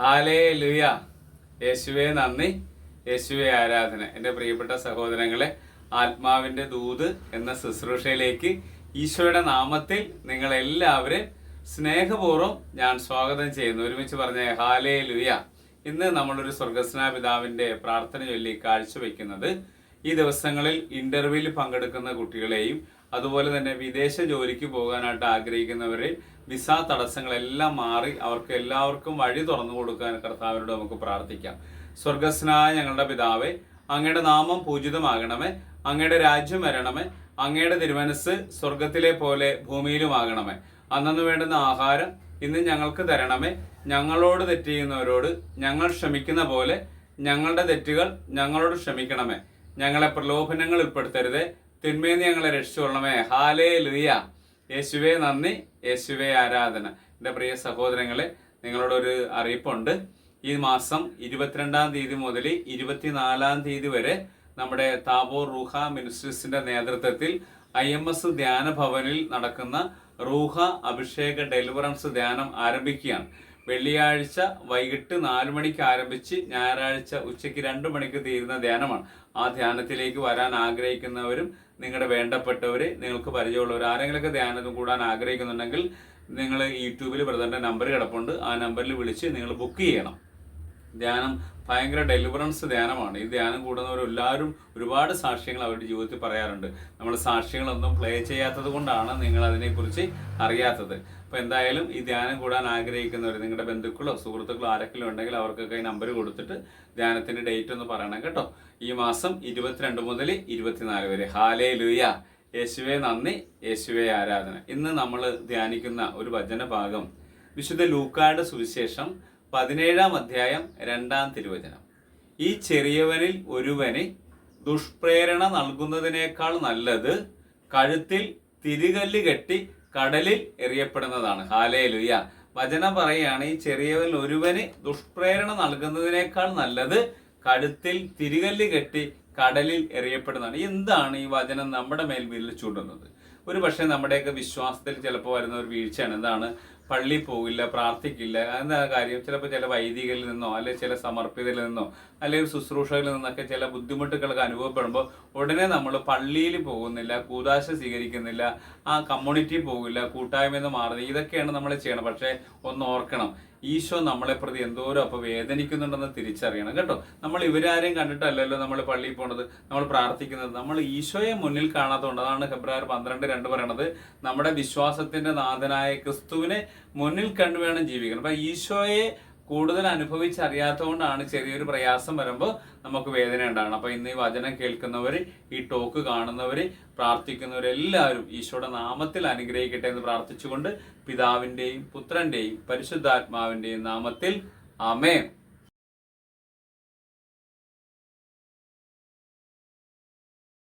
ഹാലേ ലുയ യേശുവെ നന്ദി. യേശുവെ ആരാധന. എന്റെ പ്രിയപ്പെട്ട സഹോദരങ്ങളെ ആത്മാവിന്റെ ദൂത് എന്ന ശുശ്രൂഷയിലേക്ക് ഈശോയുടെ നാമത്തിൽ നിങ്ങളെല്ലാവരും സ്നേഹപൂർവം ഞാൻ സ്വാഗതം ചെയ്യുന്നു. ഒരുമിച്ച് പറഞ്ഞ ഹാലേ ലുയ ഇന്ന് നമ്മളൊരു സ്വർഗസ്നാ പിതാവിന്റെ പ്രാർത്ഥന ചൊല്ലി കാഴ്ചവെക്കുന്നത് ഈ ദിവസങ്ങളിൽ ഇന്റർവ്യൂവിൽ പങ്കെടുക്കുന്ന കുട്ടികളെയും അതുപോലെ തന്നെ വിദേശ ജോലിക്ക് പോകാനായിട്ട് ആഗ്രഹിക്കുന്നവരെ വിസ തടസ്സങ്ങളെല്ലാം മാറി അവർക്ക് എല്ലാവർക്കും വഴി തുറന്നു കൊടുക്കാൻ കർത്താവിനോട് നമുക്ക് പ്രാർത്ഥിക്കാം. സ്വർഗസ്നായ ഞങ്ങളുടെ പിതാവേ അങ്ങയുടെ നാമം പൂജിതമാകണമേ അങ്ങയുടെ രാജ്യം വരണമേ അങ്ങയുടെ തിരുമനസ് സ്വർഗത്തിലെ പോലെ ഭൂമിയിലുമാകണമേ. അന്നു വേണ്ടുന്ന ആഹാരം ഇന്ന് ഞങ്ങൾക്ക് തരണമേ. ഞങ്ങളോട് തെറ്റ് ചെയ്യുന്നവരോട് ഞങ്ങൾ ക്ഷമിക്കുന്ന പോലെ ഞങ്ങളുടെ തെറ്റുകൾ ഞങ്ങളോട് ക്ഷമിക്കണമേ. ഞങ്ങളെ പ്രലോഭനങ്ങൾ ഉൾപ്പെടുത്തരുതേ തിന്മേന്ന് ഞങ്ങളെ രക്ഷിച്ചുകൊള്ളണമേ. ഹാലേ ലുയ യേശുവേ നന്ദി. യേശുവേ ആരാധന. എന്റെ പ്രിയ സഹോദരങ്ങളെ നിങ്ങളോടൊരു അറിയിപ്പുണ്ട്. ഈ മാസം ഇരുപത്തിരണ്ടാം തീയതി മുതൽ ഇരുപത്തിനാലാം തീയതി വരെ നമ്മുടെ താബോർ റൂഹ മിനിസ്റ്റേഴ്സിന്റെ നേതൃത്വത്തിൽ ഐ എം എസ് ധ്യാന ഭവനിൽ നടക്കുന്ന റൂഹ അഭിഷേക ഡെലിവറൻസ് ധ്യാനം ആരംഭിക്കുകയാണ്. വെള്ളിയാഴ്ച വൈകിട്ട് നാല് മണിക്ക് ആരംഭിച്ച് ഞായറാഴ്ച ഉച്ചയ്ക്ക് രണ്ട് മണിക്ക് തീരുന്ന ധ്യാനമാണ്. ആ ധ്യാനത്തിലേക്ക് വരാൻ ആഗ്രഹിക്കുന്നവരും നിങ്ങളുടെ വേണ്ടപ്പെട്ടവരെ നിങ്ങൾക്ക് പരിചയമുള്ളവർ ആരെങ്കിലൊക്കെ ധ്യാനത്തിൽ കൂടാൻ ആഗ്രഹിക്കുന്നുണ്ടെങ്കിൽ നിങ്ങൾ യൂട്യൂബിൽ ബ്രദറിന്റെ നമ്പർ കിടപ്പുണ്ട്. ആ നമ്പറിൽ വിളിച്ച് നിങ്ങൾ ബുക്ക് ചെയ്യണം. ധ്യാനം ഭയങ്കര ഡെലിവറൻസ് ധ്യാനമാണ്. ഈ ധ്യാനം കൂടുന്നവർ എല്ലാവരും ഒരുപാട് സാക്ഷ്യങ്ങൾ അവരുടെ ജീവിതത്തിൽ പറയാറുണ്ട്. നമ്മൾ സാക്ഷ്യങ്ങളൊന്നും പ്ലേ ചെയ്യാത്തത് കൊണ്ടാണ് നിങ്ങൾ അതിനെക്കുറിച്ച് അറിയാത്തത്. അപ്പോൾ എന്തായാലും ഈ ധ്യാനം കൂടാൻ ആഗ്രഹിക്കുന്നവർ നിങ്ങളുടെ ബന്ധുക്കളോ സുഹൃത്തുക്കളോ ആരെങ്കിലും ഉണ്ടെങ്കിൽ അവർക്കൊക്കെ ഈ നമ്പർ കൊടുത്തിട്ട് ധ്യാനത്തിന്റെ ഡേറ്റ് ഒന്ന് പറയണം കേട്ടോ. ഈ മാസം ഇരുപത്തിരണ്ട് മുതൽ ഇരുപത്തിനാല് വരെ. ഹാലേ ലുയ യേശുവെ നന്ദി. യേശുവെ ആരാധന. ഇന്ന് നമ്മൾ ധ്യാനിക്കുന്ന ഒരു വചന ഭാഗം വിശുദ്ധ ലൂക്കായുടെ സുവിശേഷം പതിനേഴാം അധ്യായം രണ്ടാം തിരുവചനം. ഈ ചെറിയവനിൽ ഒരുവന് ദുഷ്പ്രേരണ നൽകുന്നതിനേക്കാൾ നല്ലത് കഴുത്തിൽ തിരികല്ല് കെട്ടി കടലിൽ എറിയപ്പെടുന്നതാണ്. ഹാലേ ലുയ വചനം പറയുകയാണ് ഈ ചെറിയവൻ ഒരുവന് ദുഷ്പ്രേരണ നൽകുന്നതിനേക്കാൾ നല്ലത് കഴുത്തിൽ തിരികല്ല് കെട്ടി കടലിൽ എറിയപ്പെടുന്നതാണ്. എന്താണ് ഈ വചനം നമ്മുടെ മേൽ വിരൽ ചൂണ്ടുന്നത്? ഒരു പക്ഷേ നമ്മുടെയൊക്കെ വിശ്വാസത്തിൽ ചിലപ്പോൾ വരുന്ന ഒരു വീഴ്ചയാണ്. എന്താണ്? പള്ളി പോവില്ല പ്രാർത്ഥിക്കില്ല എന്താ കാര്യം? ചിലപ്പോൾ ചില വൈദികരിൽ നിന്നോ അല്ലെങ്കിൽ ചില സമർപ്പിതരിൽ നിന്നോ അല്ലെങ്കിൽ ശുശ്രൂഷകളിൽ നിന്നൊക്കെ ചില ബുദ്ധിമുട്ടുകളൊക്കെ അനുഭവപ്പെടുമ്പോൾ ഉടനെ നമ്മൾ പള്ളിയിൽ പോകുന്നില്ല കൂതാശ സ്വീകരിക്കുന്നില്ല ആ കമ്മ്യൂണിറ്റി പോകില്ല കൂട്ടായ്മ എന്ന് ഇതൊക്കെയാണ് നമ്മൾ ചെയ്യണം പക്ഷേ ഒന്ന് ഓർക്കണം. ഈശോ നമ്മളെ പ്രതി എന്തോരം അപ്പോൾ വേദനിക്കുന്നുണ്ടെന്ന് തിരിച്ചറിയണം കേട്ടോ. നമ്മൾ ഇവരാരെയും കണ്ടിട്ടല്ലല്ലോ നമ്മൾ പള്ളിയിൽ പോണത് നമ്മൾ പ്രാർത്ഥിക്കുന്നത്. നമ്മൾ ഈശോയെ മുന്നിൽ കാണാത്തതുകൊണ്ട് അതാണ് ഫെബ്രുവരി പന്ത്രണ്ട് രണ്ട് പറയണത് നമ്മുടെ വിശ്വാസത്തിന്റെ നാഥനായ ക്രിസ്തുവിനെ മുന്നിൽ കണ്ടു വേണം ജീവിക്കണം. അപ്പൊ ഈശോയെ കൂടുതൽ അനുഭവിച്ചറിയാത്തതുകൊണ്ടാണ് ചെറിയൊരു പ്രയാസം വരുമ്പോൾ നമുക്ക് വേദന ഉണ്ടാകണം. അപ്പൊ ഇന്ന് ഈ വചനം കേൾക്കുന്നവർ ഈ ടോക്ക് കാണുന്നവർ പ്രാർത്ഥിക്കുന്നവരെല്ലാവരും ഈശോയുടെ നാമത്തിൽ അനുഗ്രഹിക്കട്ടെ എന്ന് പ്രാർത്ഥിച്ചുകൊണ്ട് പിതാവിന്റെയും പുത്രന്റെയും പരിശുദ്ധാത്മാവിന്റെയും നാമത്തിൽ. ആമേൻ.